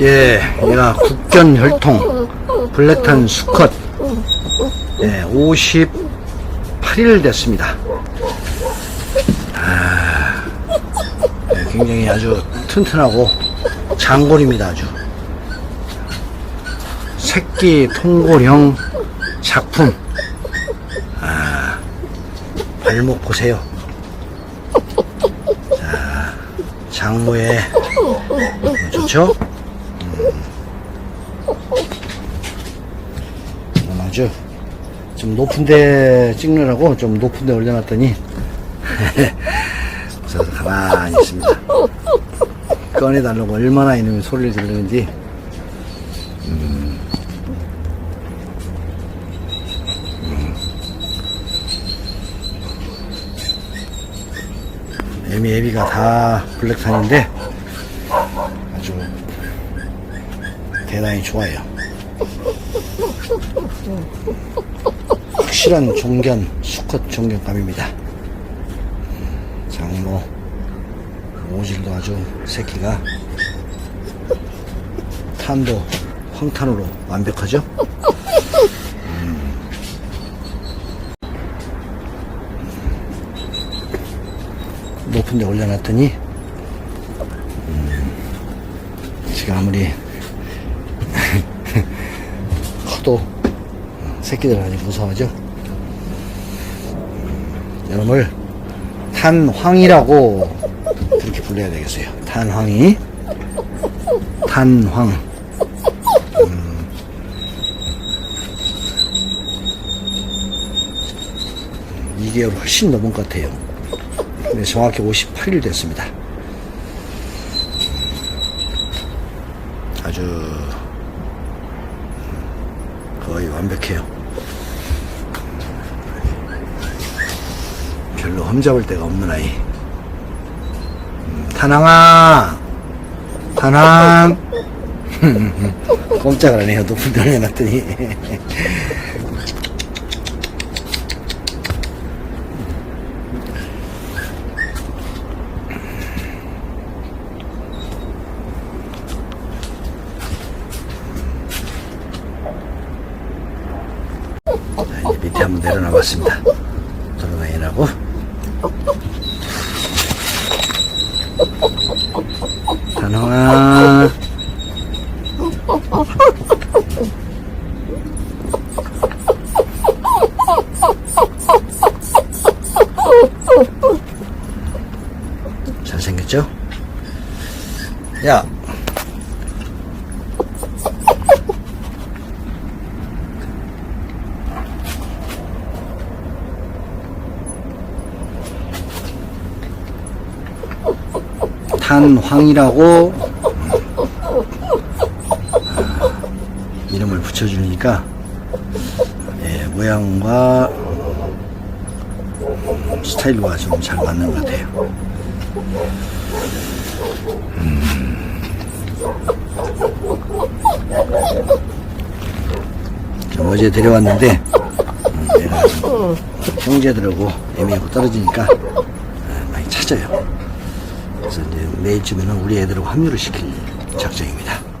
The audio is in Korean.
예, 얘가 국견 혈통 블랙탄 수컷 예, 58일 됐습니다. 아, 예, 굉장히 아주 튼튼하고 장골입니다 아주. 새끼 통골형 작품. 아, 발목 보세요. 자, 장모의 좋죠? 음, 아주 좀 높은데 찍느라고 좀 높은데 올려놨더니 그래서 가만히 있습니다. 꺼내달라고 얼마나 이놈이 소리를 지르는지 애미 애비가 다 블랙탄인데 아주 대단히 좋아요. 확실한 종견 수컷 종견감입니다. 음, 장모 오질도 아주 새끼가 탄도 황탄으로 완벽하죠. 높은 데 올려놨더니 음, 지금 아무리 커도 새끼들 아주 무서워하죠? 음, 이놈을 탄황이라고 그렇게 불러야 되겠어요. 탄황이. 탄황. 음, 음, 2개월 훨씬 넘은 것 같아요. 네, 정확히 58일 됐습니다. 아주 거의 완벽해요. 별로 험잡을 데가 없는 아이. 음, 타낭아! 타낭! 꼼짝을 안 해요. 높은 데 올려놨더니. 밑에 한번 내려놔 봤습니다. 돌아다니라고. 단호아. 잘생겼죠? 야, 탄황이라고 이름을 붙여주니까 예, 모양과 스타일과 좀 잘 맞는 것 같아요. 음. 어제 데려왔는데 음, 내가 좀 형제들하고 애매하고 떨어지니까 아, 많이 찾아요. 그래서 이제 내일쯤에는 우리 애들하고 합류를 시킬 작정입니다.